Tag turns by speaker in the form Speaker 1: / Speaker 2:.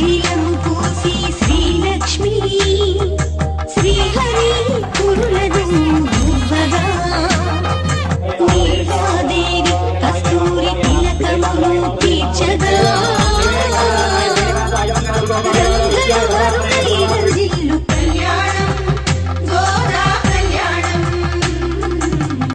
Speaker 1: తైలం పూసి శ్రీలక్ష్మి శ్రీహరి